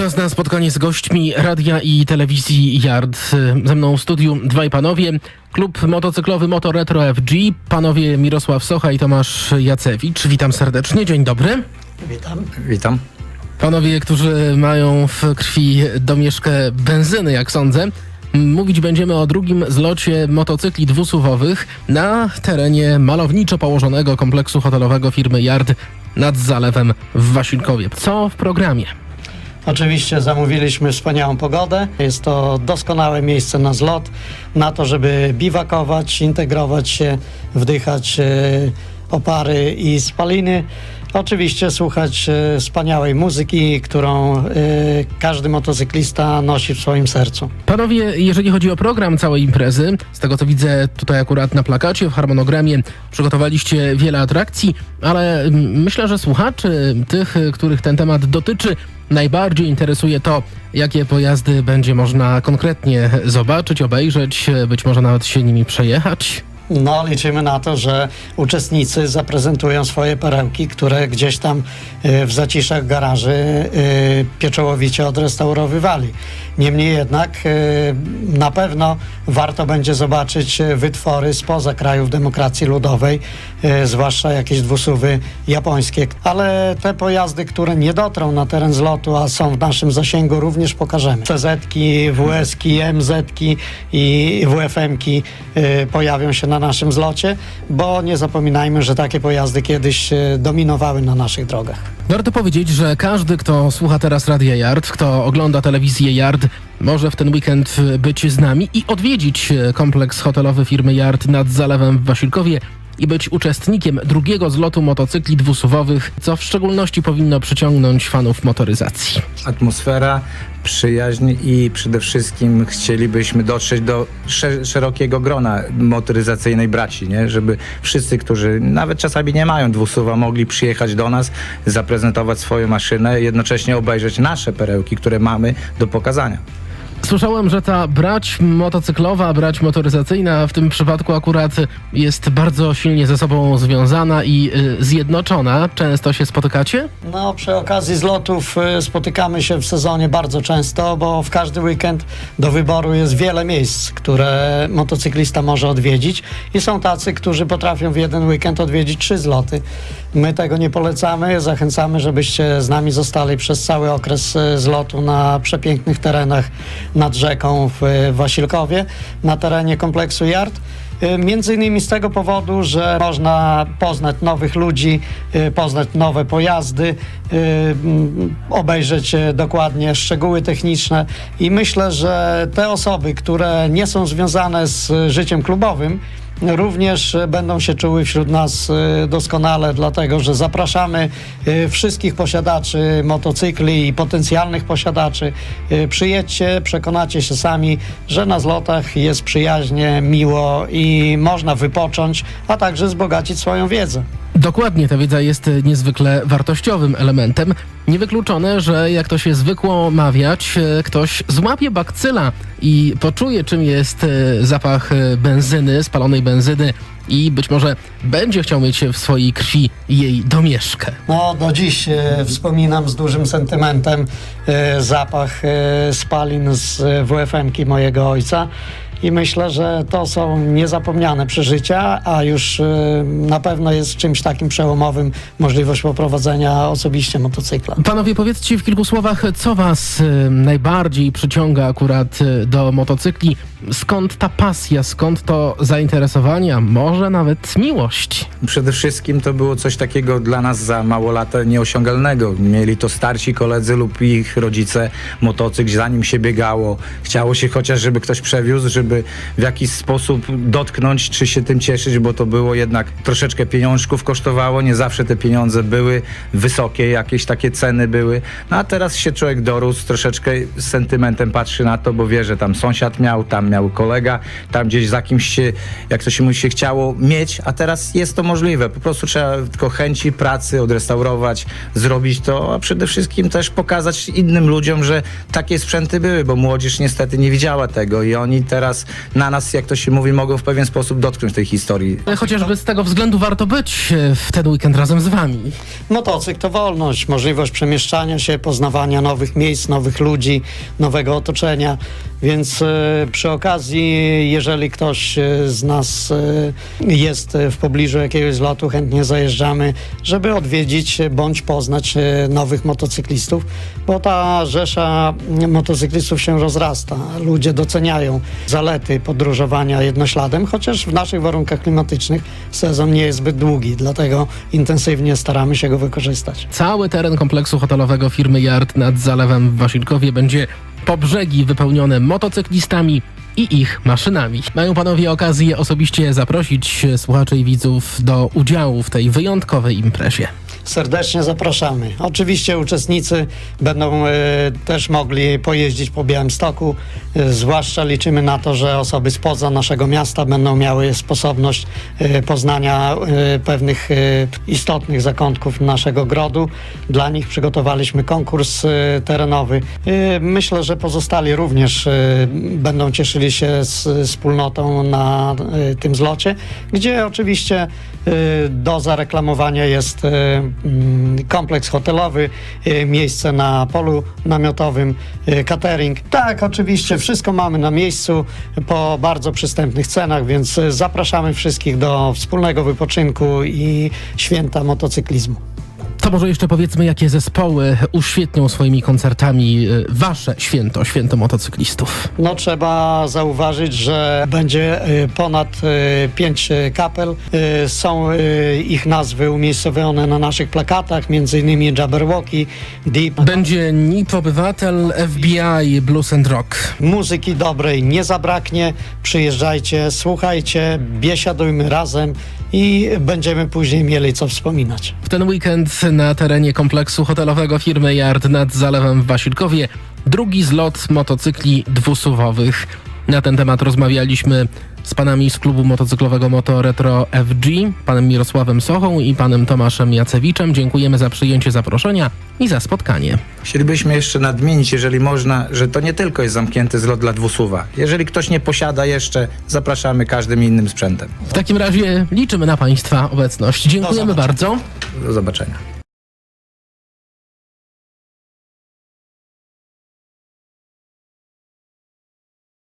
Czas na spotkanie z gośćmi radia i telewizji Yard. Ze mną w studiu dwaj panowie. Klub motocyklowy Moto Retro FG. Panowie Mirosław Socha i Tomasz Jacewicz. Witam serdecznie. Dzień dobry. Witam. Witam. Panowie, którzy mają w krwi domieszkę benzyny, jak sądzę. Mówić będziemy o drugim zlocie motocykli dwusuwowych na terenie malowniczo położonego kompleksu hotelowego firmy Yard nad zalewem w Wasilkowie. Co w programie? Oczywiście zamówiliśmy wspaniałą pogodę. Jest to doskonałe miejsce na zlot, na to, żeby biwakować, integrować się, wdychać e, opary i spaliny. Oczywiście słuchać e, wspaniałej muzyki, którą e, każdy motocyklista nosi w swoim sercu. Panowie, jeżeli chodzi o program całej imprezy, z tego co widzę tutaj akurat na plakacie, w harmonogramie przygotowaliście wiele atrakcji, ale mm, myślę, że słuchaczy, tych, których ten temat dotyczy, najbardziej interesuje to, jakie pojazdy będzie można konkretnie zobaczyć, obejrzeć, być może nawet się nimi przejechać. No, liczymy na to, że uczestnicy zaprezentują swoje perełki, które gdzieś tam e, w zaciszach garaży e, pieczołowicie odrestaurowywali. Niemniej jednak e, na pewno warto będzie zobaczyć wytwory spoza krajów demokracji ludowej, zwłaszcza jakieś dwusuwy japońskie. Ale te pojazdy, które nie dotrą na teren zlotu, a są w naszym zasięgu, również pokażemy. CZ-ki, WS-ki, MZ-ki i WFM-ki pojawią się na naszym zlocie, bo nie zapominajmy, że takie pojazdy kiedyś e, dominowały na naszych drogach. Warto powiedzieć, że każdy, kto słucha teraz Radia Yard, kto ogląda telewizję Yard, może w ten weekend być z nami i odwiedzić e, kompleks hotelowy firmy Yard nad zalewem w Wasilkowie i być uczestnikiem drugiego zlotu motocykli dwusuwowych, co w szczególności powinno przyciągnąć fanów motoryzacji. Atmosfera, przyjaźń i przede wszystkim chcielibyśmy dotrzeć do sze- szerokiego grona motoryzacyjnej braci, nie? żeby wszyscy, którzy nawet czasami nie mają dwusuwa, mogli przyjechać do nas, zaprezentować swoją maszynę, jednocześnie obejrzeć nasze perełki, które mamy do pokazania. Słyszałem, że ta brać motocyklowa, brać motoryzacyjna w tym przypadku akurat jest bardzo silnie ze sobą związana i y, zjednoczona. Często się spotykacie? No, przy okazji zlotów y, spotykamy się w sezonie bardzo często, bo w każdy weekend do wyboru jest wiele miejsc, które motocyklista może odwiedzić i są tacy, którzy potrafią w jeden weekend odwiedzić trzy zloty. My tego nie polecamy, zachęcamy, żebyście z nami zostali przez cały okres y, zlotu na przepięknych terenach nad rzeką w y, Wasilkowie, na terenie kompleksu Yard. Y, Między innymi z tego powodu, że można poznać nowych ludzi, y, poznać nowe pojazdy, y, obejrzeć e, dokładnie szczegóły techniczne i myślę, że te osoby, które nie są związane z życiem klubowym, również e, będą się czuły wśród nas e, doskonale, dlatego że zapraszamy wszystkich posiadaczy motocykli i potencjalnych posiadaczy. Przyjedźcie, przekonacie się sami, że na zlotach jest przyjaźnie, miło i można wypocząć, a także wzbogacić swoją wiedzę. Dokładnie, ta wiedza jest niezwykle wartościowym elementem. Niewykluczone, że jak to się zwykło mawiać, y, ktoś złapie bakcyla i poczuje, czym jest y, zapach y, benzyny, spalonej benzyny i być może będzie chciał mieć w swojej krwi jej domieszkę. No, do dziś e, wspominam z dużym sentymentem e, zapach e, spalin z e, WFM-ki mojego ojca. I myślę, że to są niezapomniane przeżycia, a już e, na pewno jest czymś takim przełomowym możliwość poprowadzenia osobiście motocykla. Panowie, powiedzcie w kilku słowach, co was y, najbardziej przyciąga akurat y, do motocykli? Skąd ta pasja, skąd to zainteresowanie, a może nawet miłość? Przede wszystkim to było coś takiego dla nas za mało lata nieosiągalnego. Mieli to starsi koledzy lub ich rodzice motocykl, zanim się biegało. Chciało się chociaż, żeby ktoś przewiózł, żeby w jakiś sposób dotknąć, czy się tym cieszyć, bo to było jednak troszeczkę pieniążków kosztowało. Nie zawsze te pieniądze były wysokie, jakieś takie ceny były. No a teraz się człowiek dorósł, troszeczkę z sentymentem patrzy na to, bo wie, że tam sąsiad miał, tam miał kolega, tam gdzieś za kimś się, jak to się mówi, się chciało mieć, a teraz jest to możliwe. Po prostu trzeba tylko chęci pracy odrestaurować, zrobić to, a przede wszystkim też pokazać innym ludziom, że takie sprzęty były, bo młodzież niestety nie widziała tego i oni teraz na nas, jak to się mówi, mogą w pewien sposób dotknąć tej historii. Chociażby z tego względu warto być e, w ten weekend razem z wami. Motocykl to wolność, możliwość przemieszczania się, poznawania nowych miejsc, nowych ludzi, nowego otoczenia. Więc e, przy okazji, jeżeli ktoś e, z nas e, jest w pobliżu jakiegoś zlotu, chętnie zajeżdżamy, żeby odwiedzić bądź poznać nowych motocyklistów, bo ta rzesza motocyklistów się rozrasta. Ludzie doceniają zalety podróżowania jednośladem, chociaż w naszych warunkach klimatycznych sezon nie jest zbyt długi, dlatego intensywnie staramy się go wykorzystać. Cały teren kompleksu hotelowego firmy Yard nad Zalewem w Wasilkowie będzie po brzegi wypełnione motocyklistami i ich maszynami. Mają panowie okazję osobiście zaprosić słuchaczy i widzów do udziału w tej wyjątkowej imprezie. Serdecznie zapraszamy. Oczywiście uczestnicy będą e, też mogli pojeździć po Białymstoku. E, zwłaszcza liczymy na to, że osoby spoza naszego miasta będą miały sposobność e, poznania e, pewnych e, istotnych zakątków naszego grodu. Dla nich przygotowaliśmy konkurs e, terenowy. E, myślę, że pozostali również e, będą cieszyli się z wspólnotą na e, tym zlocie, gdzie oczywiście e, do zareklamowania jest mm, kompleks hotelowy, e, miejsce na polu namiotowym, e, catering. Tak, oczywiście, wszystko mamy na miejscu po bardzo przystępnych cenach, więc e, zapraszamy wszystkich do wspólnego wypoczynku i święta motocyklizmu. To może jeszcze powiedzmy, jakie zespoły uświetnią swoimi koncertami e, wasze święto, święto motocyklistów. No trzeba zauważyć, że będzie y, ponad y, pięć kapel. Są ich nazwy umiejscowione na naszych plakatach, między innymi Jabberwocky, Deep. Będzie NIP Obywatel, FBI, Blues and Rock. Muzyki dobrej nie zabraknie. Przyjeżdżajcie, słuchajcie, biesiadujmy razem i będziemy później mieli co wspominać. W ten weekend na terenie kompleksu hotelowego firmy Yard nad Zalewem w Wasilkowie drugi zlot motocykli dwusuwowych. Na ten temat rozmawialiśmy z panami z klubu motocyklowego Moto Retro FG, panem Mirosławem Sochą i panem Tomaszem Jacewiczem. Dziękujemy za przyjęcie zaproszenia i za spotkanie. Chcielibyśmy jeszcze nadmienić, jeżeli można, że to nie tylko jest zamknięty zlot dla dwusuwa. Jeżeli ktoś nie posiada jeszcze, zapraszamy każdym innym sprzętem. W takim razie liczymy na państwa obecność. Dziękujemy zobaczenia. bardzo. Do zobaczenia.